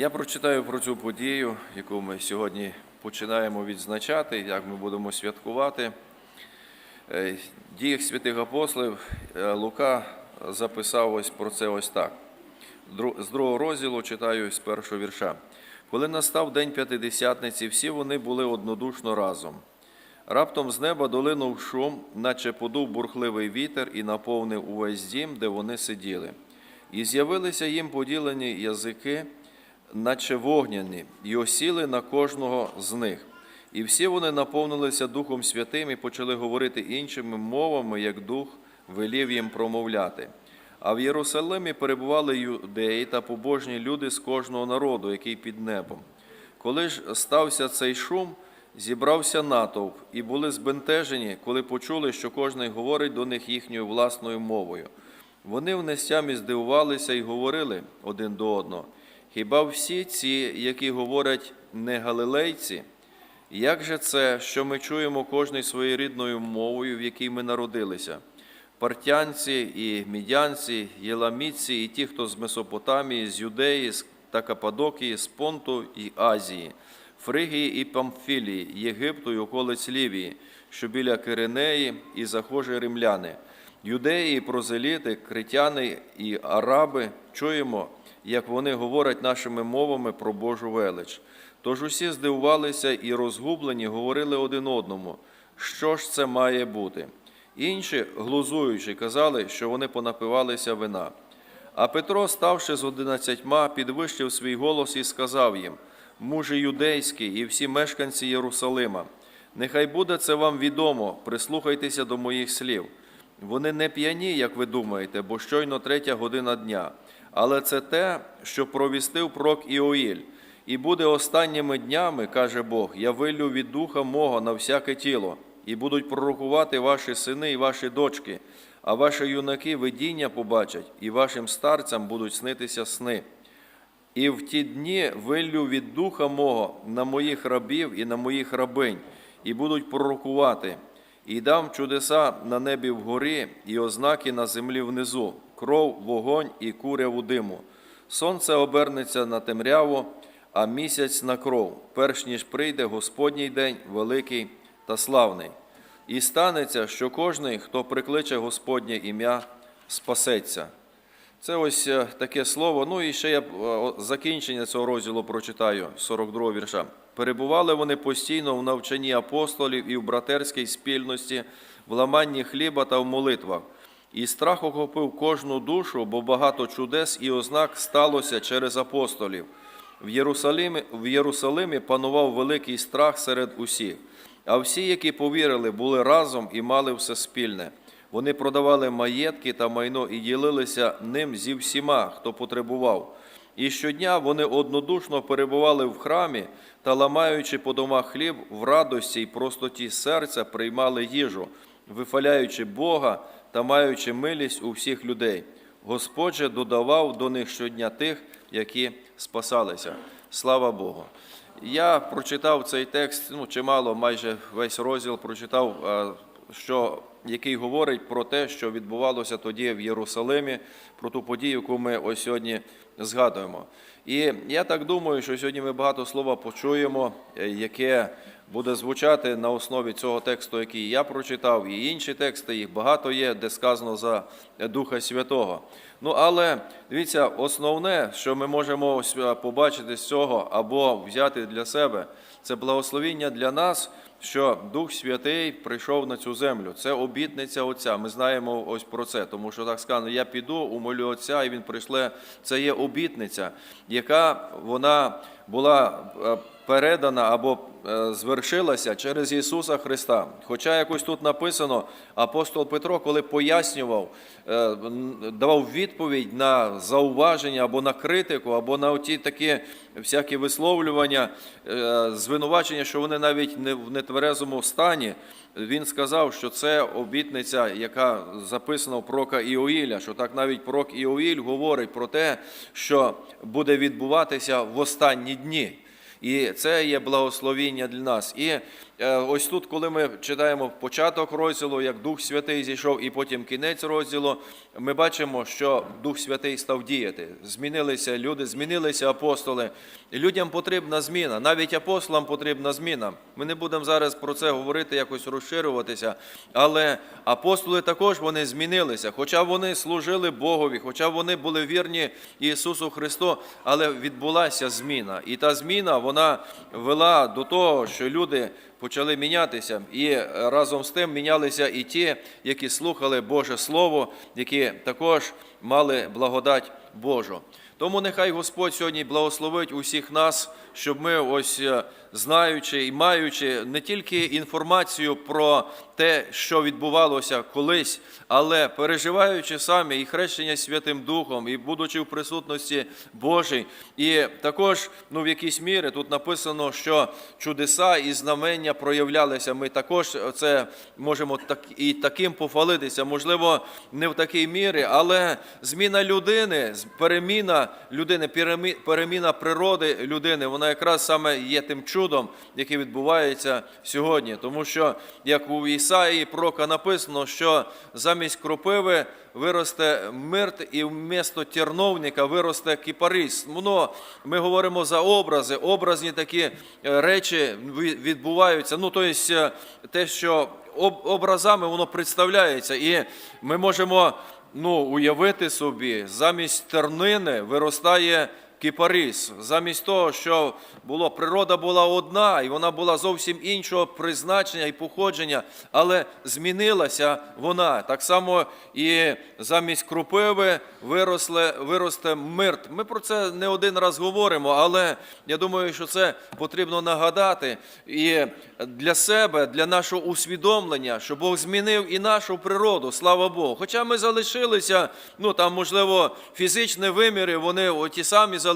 Я прочитаю про цю подію, яку ми сьогодні починаємо відзначати, як ми будемо святкувати. Е, Діях святих апостолів е, Лука записав ось про це ось так. З другого розділу читаю з першого вірша. Коли настав день п'ятидесятниці, всі вони були однодушно разом. Раптом з неба долинув шум, наче подув бурхливий вітер і наповнив увесь дім, де вони сиділи. І з'явилися їм поділені язики, наче вогняні, і осіли на кожного з них. І всі вони наповнилися Духом Святим і почали говорити іншими мовами, як Дух велів їм промовляти. А в Єрусалимі перебували юдеї та побожні люди з кожного народу, який під небом. Коли ж стався цей шум, зібрався натовп, і були збентежені, коли почули, що кожний говорить до них їхньою власною мовою. Вони в нестямі здивувалися і говорили один до одного. Хіба всі ці, які говорять не галилейці? Як же це, що ми чуємо кожний своєю рідною мовою, в якій ми народилися? Партянці і мідянці, єламітці, і ті, хто з Месопотамії, з Юдеї та Кападокії, з Понту і Азії, Фригії і Памфілії, Єгипту і околиць Лівії, що біля Киринеї і захожі римляни, юдеї і прозеліти, критяни і араби, чуємо, як вони говорять нашими мовами про Божу велич. Тож усі здивувалися і розгублені говорили один одному, що ж це має бути. Інші, глузуючи, казали, що вони понапивалися вина. А Петро, ставши з одинадцятьма, підвищив свій голос і сказав їм: Мужі юдейські і всі мешканці Єрусалима, нехай буде це вам відомо, прислухайтеся до моїх слів. Вони не п'яні, як ви думаєте, бо щойно третя година дня. Але це те, що провістив прок Іоїль. І буде останніми днями, каже Бог, я виллю від духа мого на всяке тіло, і будуть пророкувати ваші сини і ваші дочки, а ваші юнаки видіння побачать, і вашим старцям будуть снитися сни. І в ті дні виллю від духа мого на моїх рабів і на моїх рабинь, і будуть пророкувати, і дам чудеса на небі вгорі, і ознаки на землі внизу, кров, вогонь і куряву диму. Сонце обернеться на темряву, а місяць на кров, перш ніж прийде Господній день великий та славний. І станеться, що кожний, хто прикличе Господнє ім'я, спасеться. Це ось е, таке слово. Ну і ще я е, закінчення цього розділу прочитаю, 42 вірша. Перебували вони постійно в навчанні апостолів і в братерській спільності, в ламанні хліба та в молитвах. І страх охопив кожну душу, бо багато чудес і ознак сталося через апостолів. В Єрусалимі, в Єрусалимі панував великий страх серед усіх. А всі, які повірили, були разом і мали все спільне. Вони продавали маєтки та майно і ділилися ним зі всіма, хто потребував. І щодня вони однодушно перебували в храмі та, ламаючи по домах хліб, в радості й простоті серця приймали їжу, вихваляючи Бога та маючи милість у всіх людей. Господь же додавав до них щодня тих, які спасалися. Слава Богу! Я прочитав цей текст, ну чимало, майже весь розділ прочитав, що, який говорить про те, що відбувалося тоді в Єрусалимі, про ту подію, яку ми ось сьогодні згадуємо. І я так думаю, що сьогодні ми багато слова почуємо, е, яке буде звучати на основі цього тексту, який я прочитав, і інші тексти, їх багато є, де сказано за Духа Святого. Ну, але дивіться, основне, що ми можемо е, побачити з цього або взяти для себе, це благословіння для нас, що Дух Святий прийшов на цю землю. Це обітниця Отця. Ми знаємо ось про це, тому що так сказано, я піду, умолю Отця, і Він прийшле. Це є обітниця, яка вона була е, передана або е, звершилася через Ісуса Христа. Хоча якось тут написано, апостол Петро, коли пояснював, давав відповідь на зауваження або на критику, або на ті такі всякі висловлювання, е, звинувачення, що вони навіть не в нетверезому стані. Він сказав, що це обітниця, яка записана в пророка Іоїля, що так навіть пророк Іоїль говорить про те, що буде відбуватися в останні дні. І це є благословіння для нас. І Ось тут, коли ми читаємо початок розділу, як Дух Святий зійшов, і потім кінець розділу, ми бачимо, що Дух Святий став діяти. Змінилися люди, змінилися апостоли. Людям потрібна зміна, навіть апостолам потрібна зміна. Ми не будемо зараз про це говорити, якось розширюватися, але апостоли також вони змінилися, хоча вони служили Богові, хоча вони були вірні Ісусу Христу, але відбулася зміна. І та зміна вона вела до того, що люди мінятися, і разом з тим мінялися і ті, які слухали Боже Слово, які також мали благодать Божу. Тому нехай Господь сьогодні благословить усіх нас, щоб ми, ось е, знаючи і маючи не тільки інформацію про те, що відбувалося колись, але переживаючи самі і хрещення Святим Духом, і будучи в присутності Божій, і також ну, в якійсь мірі тут написано, що чудеса і знамення проявлялися. Ми також це можемо так і таким похвалитися. Можливо, не в такій мірі, але зміна людини, переміна людини, переміна природи людини, вона якраз саме є тим чудом, яке відбувається сьогодні. Тому що, як у Ісаї пророка написано, що замість кропиви виросте мирт, і вмісто терновника виросте кипарис. Воно ми говоримо за образи, образні такі е, речі відбуваються. Ну, тобто, те, що образами воно представляється, і ми можемо ну, уявити собі, замість тернини виростає кипарис. Замість того, що було, природа була одна, і вона була зовсім іншого призначення і походження, але змінилася вона. Так само і замість крупиви виросли, виросте мирт. Ми про це не один раз говоримо, але я думаю, що це потрібно нагадати і для себе, для нашого усвідомлення, що Бог змінив і нашу природу, слава Богу. Хоча ми залишилися, ну там, можливо, фізичні виміри, вони ті самі залишилися,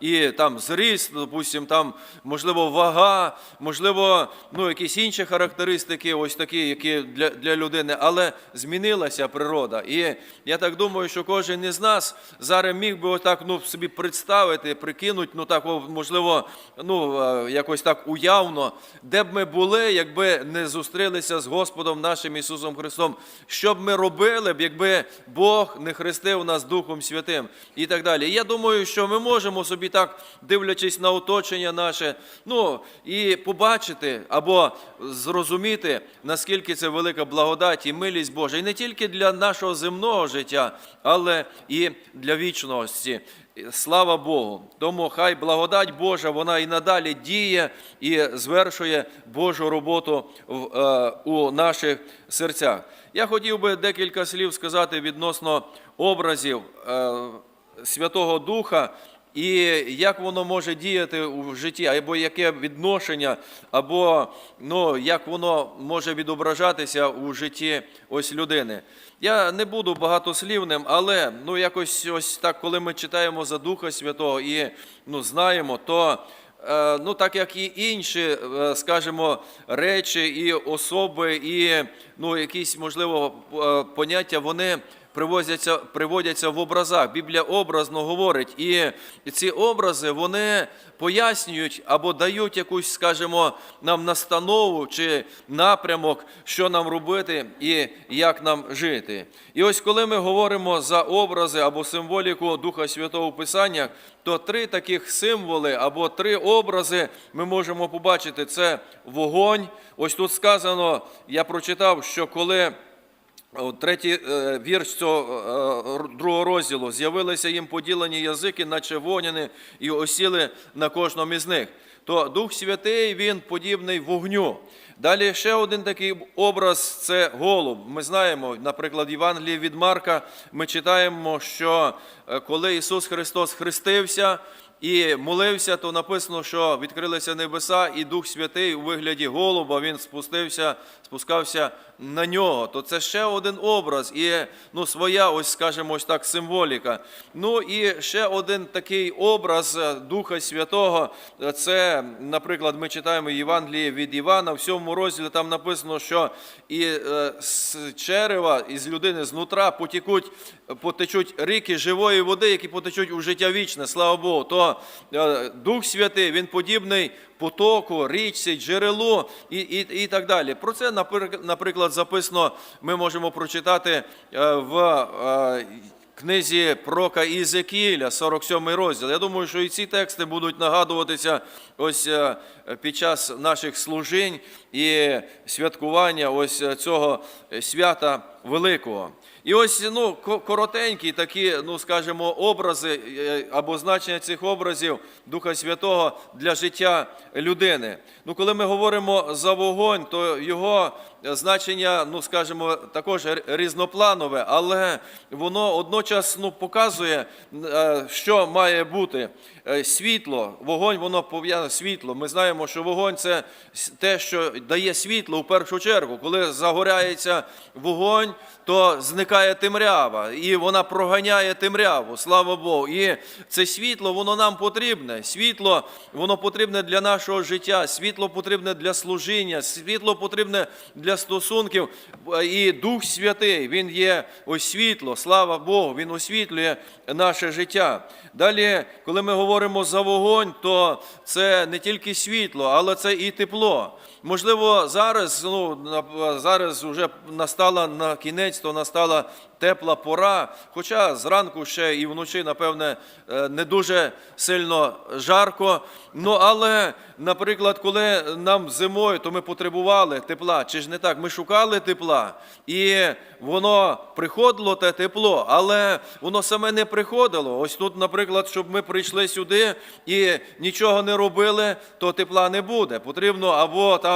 і там зріст, допустим, там, можливо, вага, можливо, ну, якісь інші характеристики, ось такі, які для, для людини, але змінилася природа. І я так думаю, що кожен із нас зараз міг би отак ну, собі представити, прикинути, ну так, можливо, ну, е, якось так уявно, де б ми були, якби не зустрілися з Господом нашим Ісусом Христом, що б ми робили якби Бог не хрестив нас Духом Святим і так далі. І я думаю, що ми можемо собі так, дивлячись на оточення наше, ну і побачити або зрозуміти, наскільки це велика благодать і милість Божа, і не тільки для нашого земного життя, але і для вічності. Слава Богу. Тому хай благодать Божа, вона і надалі діє і звершує Божу роботу в, е, у наших серцях. Я хотів би декілька слів сказати відносно образів е, Святого Духа. І як воно може діяти у житті, або яке відношення, або ну, як воно може відображатися у житті ось людини. Я не буду багатослівним, але ну, якось ось так, коли ми читаємо за Духа Святого і ну, знаємо, то е, ну, так як і інші, е, скажімо, речі і особи, і ну, якісь, можливо, е, поняття, вони приводяться, приводяться в образах. Біблія образно говорить, і ці образи вони пояснюють або дають якусь, скажімо, нам настанову чи напрямок, що нам робити і як нам жити. І ось коли ми говоримо за образи або символіку Духа Святого в Писаннях, то три таких символи або три образи ми можемо побачити: це вогонь. Ось тут сказано, я прочитав, що коли. Третій е, вірш цього е, другого розділу. З'явилися їм поділені язики, наче вогняни, і осіли на кожному із них. То Дух Святий, він подібний вогню. Далі ще один такий образ це голуб. Ми знаємо, наприклад, в Євангелії від Марка ми читаємо, що е, коли Ісус Христос хрестився, і молився, то написано, що відкрилися небеса, і Дух Святий у вигляді голуба він спустився, спускався на нього. То це ще один образ і ну, своя, ось скажімо, ось так символіка. Ну і ще один такий образ е, Духа Святого. е, Це, наприклад, ми читаємо Євангеліє від Івана, в сьомому розділі там написано, що і е, з черева, із людини знутра потікуть, потечуть ріки живої води, які потечуть у життя вічне. Слава Богу. То е, Дух Святий він подібний потоку, річці, джерелу і, і, і так далі. Про це, наприклад, записано, ми можемо прочитати е, в е, книзі Прока Ізекіля, 47 розділ. Я думаю, що і ці тексти будуть нагадуватися ось під час наших служінь і святкування ось цього свята великого. І ось ну, коротенькі такі, ну скажімо, образи е, або значення цих образів Духа Святого для життя людини. Ну, коли ми говоримо за вогонь, то його значення, ну скажімо, також різнопланове, але воно одночас ну, показує, е, що має бути світло. Вогонь воно пов'язане світло. Ми знаємо, що вогонь це те, що дає світло в першу чергу. Коли загоряється вогонь, то зникає темрява, і вона проганяє темряву. Слава Богу. І це світло, воно нам потрібне. Світло, воно потрібне для нашого життя, світло потрібне для служіння, світло потрібне для стосунків. І Дух Святий, Він є ось світло, слава Богу, Він освітлює наше життя. Далі, коли ми говоримо за вогонь, то це не тільки світло, але це і тепло. Можливо, зараз, ну, зараз вже настала на кінець, то настала тепла пора, хоча зранку ще і вночі, напевне, е, не дуже сильно жарко. Ну, але, наприклад, коли нам зимою, то ми потребували тепла, чи ж не так? Ми шукали тепла, і воно приходило те тепло, але воно саме не приходило. Ось тут, наприклад, щоб ми прийшли сюди і нічого не робили, то тепла не буде. Потрібно або там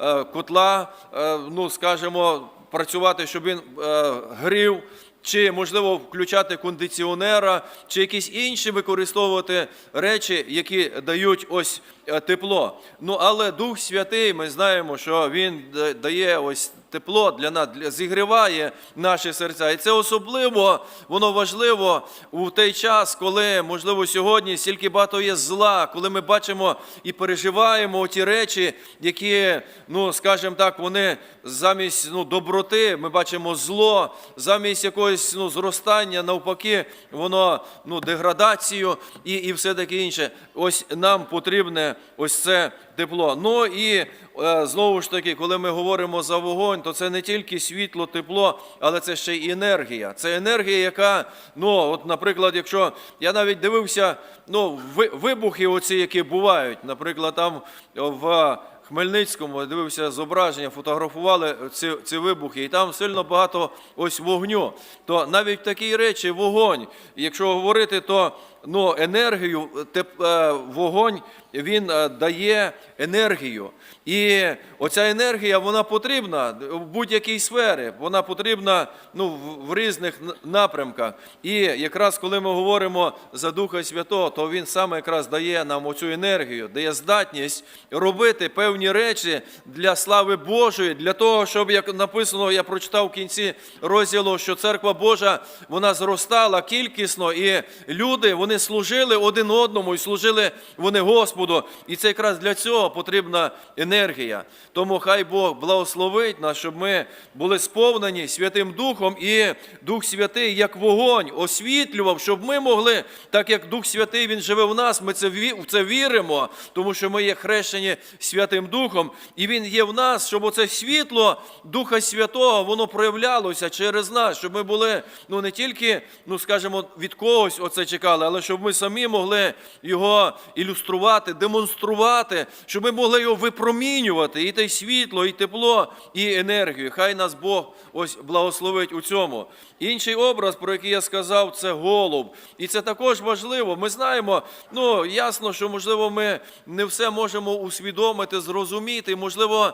е, котла, е, ну скажімо, працювати, щоб він е, грів. Чи можливо включати кондиціонера, чи якісь інші використовувати речі, які дають ось тепло. Ну але Дух Святий, ми знаємо, що Він дає ось тепло для нас, зігріває наші серця. І це особливо воно важливо у той час, коли, можливо, сьогодні стільки багато є зла, коли ми бачимо і переживаємо ті речі, які, ну скажімо так, вони замість ну, доброти, ми бачимо зло, замість якогось ну, зростання, навпаки, воно ну, деградацію і, і все таке інше. Ось нам потрібне ось це тепло. Ну і е, знову ж таки, коли ми говоримо за вогонь, то це не тільки світло, тепло, але це ще й енергія. Це енергія, яка, ну, от, наприклад, якщо я навіть дивився, ну, вибухи, оці, які бувають, наприклад, там в. Хмельницькому я дивився зображення, фотографували ці, ці вибухи, і там сильно багато ось вогню. То навіть в такій речі вогонь, якщо говорити, то ну, енергію, теп, е, вогонь він е, дає енергію. І оця енергія вона потрібна в будь-якій сфері, вона потрібна ну, в, в різних напрямках. І якраз коли ми говоримо за Духа Святого, то він саме якраз дає нам оцю енергію, дає здатність робити певні речі для слави Божої, для того, щоб як написано, я прочитав в кінці розділу, що церква Божа вона зростала кількісно, і люди вони служили один одному і служили вони Господу. І це якраз для цього потрібна енергія. Тому хай Бог благословить нас, щоб ми були сповнені Святим Духом, і Дух Святий, як вогонь, освітлював, щоб ми могли, так як Дух Святий Він живе в нас, ми це в це віримо, тому що ми є хрещені Святим Духом, і Він є в нас, щоб оце світло Духа Святого воно проявлялося через нас, щоб ми були ну не тільки, ну скажімо, від когось оце чекали, але щоб ми самі могли його ілюструвати, демонструвати, щоб ми могли його випромінювати, і те світло, і тепло, і енергію. Хай нас Бог ось благословить у цьому. Інший образ, про який я сказав, це голуб. І це також важливо. Ми знаємо, ну ясно, що можливо ми не все можемо усвідомити, зрозуміти. Можливо,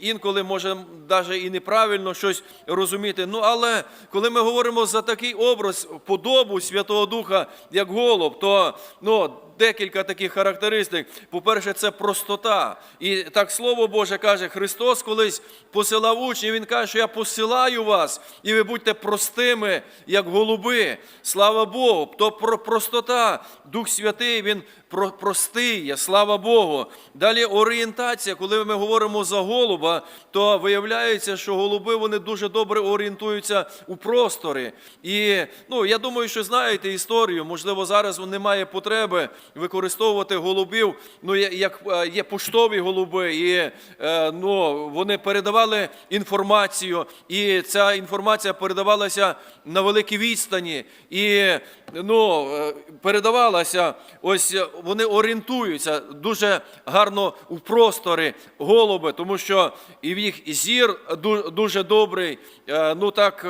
інколи може навіть і неправильно щось розуміти. Ну але коли ми говоримо за такий образ, подобу Святого Духа, як голуб, то ну. Декілька таких характеристик. По-перше, це простота. І так слово Боже каже, Христос колись посилав учнів, Він каже, що я посилаю вас, і ви будьте простими, як голуби. Слава Богу. То про простота, Дух Святий, Він про- простий є, слава Богу. Далі орієнтація, коли ми говоримо за голуба, то виявляється, що голуби вони дуже добре орієнтуються у просторі. І ну, я думаю, що знаєте історію, можливо, зараз немає потреби використовувати голубів, ну як е, є поштові голуби, і е, ну, вони передавали інформацію, і ця інформація передавалася на великій відстані, і ну, е, передавалася. Ось вони орієнтуються дуже гарно у простори голуби, тому що і в їх зір дуже добрий. Ну так,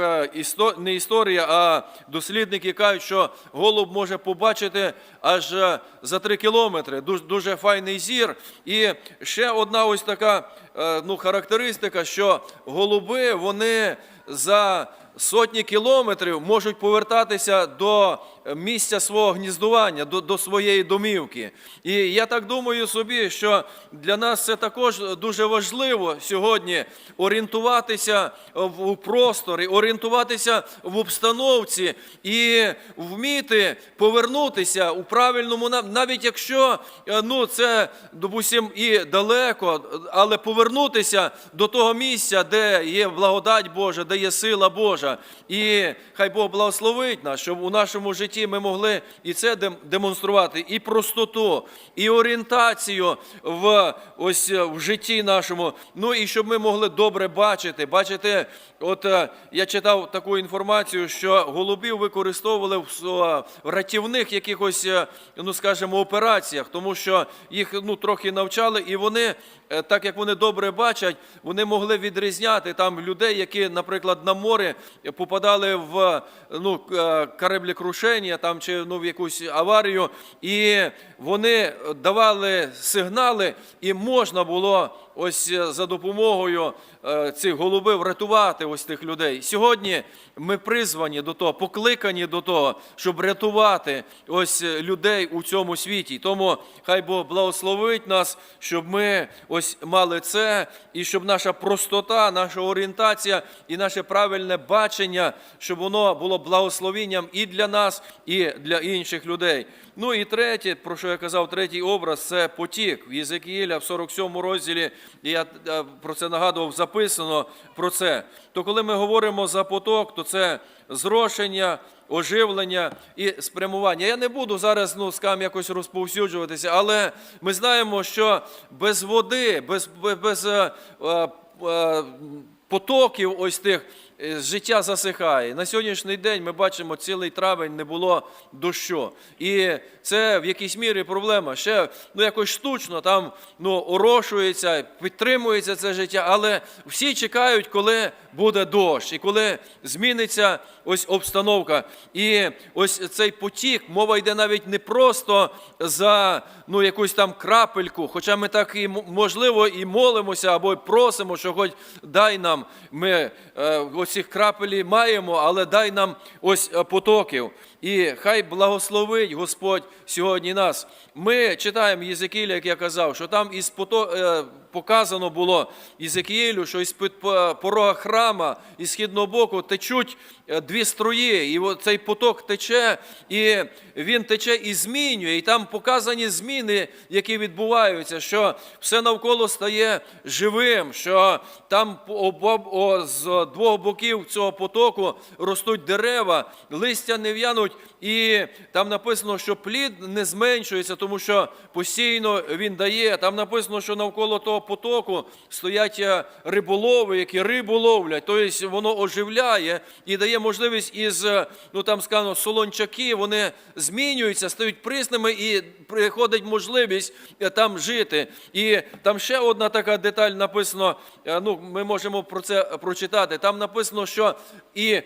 не історія, а дослідники кажуть, що голуб може побачити аж за три кілометри. Дуже, дуже файний зір. І ще одна ось така е, ну, характеристика, що голуби вони за сотні кілометрів можуть повертатися до місця свого гніздування, до, до своєї домівки. І я так думаю собі, що для нас це також дуже важливо сьогодні орієнтуватися в просторі, орієнтуватися в обстановці і вміти повернутися у правильному навіть якщо е, ну, це, допустим, і далеко, але повернутися до того місця, де є благодать Божа, де є сила Божа. І хай Бог благословить нас, щоб у нашому житті ми могли і це демонструвати, і простоту, і орієнтацію в ось в житті нашому. Ну і щоб ми могли добре бачити. Бачите, от е, я читав таку інформацію, що голубів використовували в рятівних якихось, е, ну скажімо, операціях, тому що їх ну трохи навчали, і вони, так як вони добре бачать, вони могли відрізняти там людей, які, наприклад, на море попадали в ну, к- кораблекрушення там чи ну, в якусь аварію, і вони давали сигнали, і можна було ось е, за допомогою е, цих голубів рятувати ось тих людей. Сьогодні ми призвані до того, покликані до того, щоб рятувати ось е, людей у цьому світі. Тому хай Бог благословить нас, щоб ми ось мали це, і щоб наша простота, наша орієнтація і наше правильне бачення, щоб воно було благословенням і для нас, і для інших людей. Ну і третє, про що я казав, третій образ це потік. В Єзекіїля в 47 розділі, я е, про це нагадував, записано про це. То коли ми говоримо за поток, то це зрошення, оживлення і спрямування. Я не буду зараз ну, скам якось розповсюджуватися, але ми знаємо, що без води, без, без е, е, потоків ось тих життя засихає. На сьогоднішній день ми бачимо, цілий травень не було дощу. І це в якійсь мірі проблема. Ще ну, якось штучно там ну, орошується, підтримується це життя, але всі чекають, коли буде дощ, і коли зміниться ось обстановка. І ось цей потік, мова йде навіть не просто за ну, якусь там крапельку, хоча ми так і можливо і молимося або просимо, що хоч дай нам ми е, оцих крапелі маємо, але дай нам ось е, потоків. І хай благословить Господь сьогодні нас. Ми читаємо Єзекіля, як я казав, що там із е, показано було Єзекіїлю, що із порога храма із східного боку течуть е, дві струї, і цей поток тече, і він тече і змінює. І там показані зміни, які відбуваються, що все навколо стає живим, що там з двох боків цього потоку ростуть дерева, листя не в'януть, і там написано, що плід не зменшується, тому що постійно він дає. Там написано, що навколо того потоку стоять е, риболови, які рибу ловлять. Тобто воно оживляє і дає можливість із, е, ну там сказано, солончаки, вони змінюються, стають присними і приходить можливість е, там жити. І там ще одна така деталь написано, ну ми можемо про це прочитати. Там написано, що і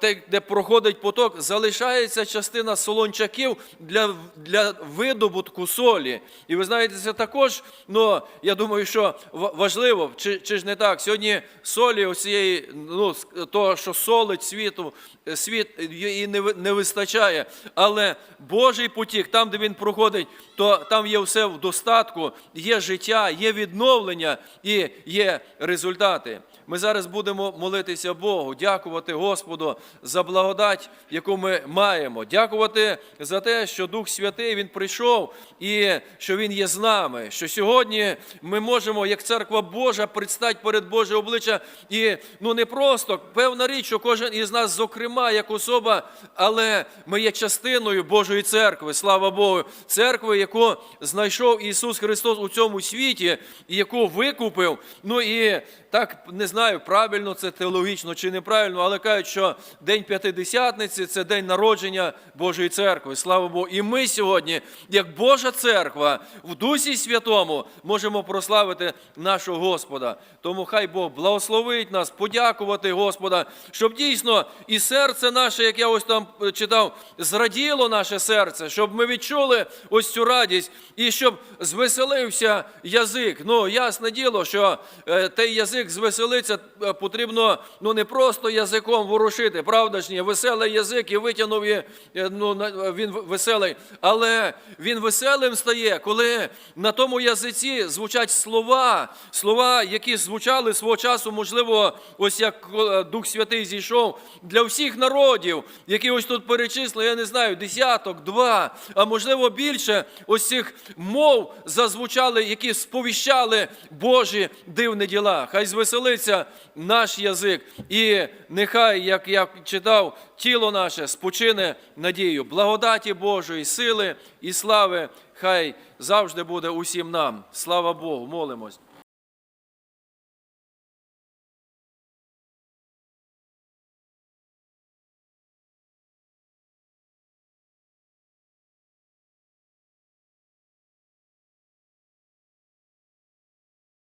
те, де проходить поток, залишається частина солончаків для, для видобутку солі. І ви знаєте, це також, ну я думаю, що ва- важливо, чи, чи ж не так? Сьогодні солі оцієї, ну того, що солить світу, світ її не, вистачає. Але Божий потік, там, де він проходить, то там є все в достатку, є життя, є відновлення і є результати. Ми зараз будемо молитися Богу, дякувати Господу за благодать, яку ми маємо, дякувати за те, що Дух Святий Він прийшов і що Він є з нами. Що сьогодні ми можемо, як церква Божа, предстати перед Боже обличчя. І ну не просто певна річ, що кожен із нас, зокрема, як особа, але ми є частиною Божої церкви, слава Богу, церкви, яку знайшов Ісус Христос у цьому світі, яку викупив. Ну і так не знаю, правильно це теологічно чи неправильно, але кажуть, що День П'ятидесятниці це день народження Божої церкви. Слава Богу. І ми сьогодні, як Божа церква, в Дусі Святому можемо прославити нашого Господа. Тому хай Бог благословить нас, подякувати Господа, щоб дійсно і серце наше, як я ось там читав, зраділо наше серце, щоб ми відчули ось цю радість і щоб звеселився язик. Ну, ясне діло, що е, той язик звеселиться е, потрібно ну не просто язиком ворушити, правда ж ні, веселий язик і витягнув і, е, ну, він веселий, але він веселим стає, коли на тому язиці звучать слова, слова, які звучали свого часу, можливо, ось як е, Дух Святий зійшов для всіх народів, які ось тут перечислили, я не знаю, десяток, два, а можливо більше ось цих мов зазвучали, які сповіщали Божі дивні діла. Хай звеселиться наш язик, і нехай, як я читав, тіло наше спочине надію, благодаті Божої, сили і слави. Хай завжди буде усім нам. Слава Богу, молимось.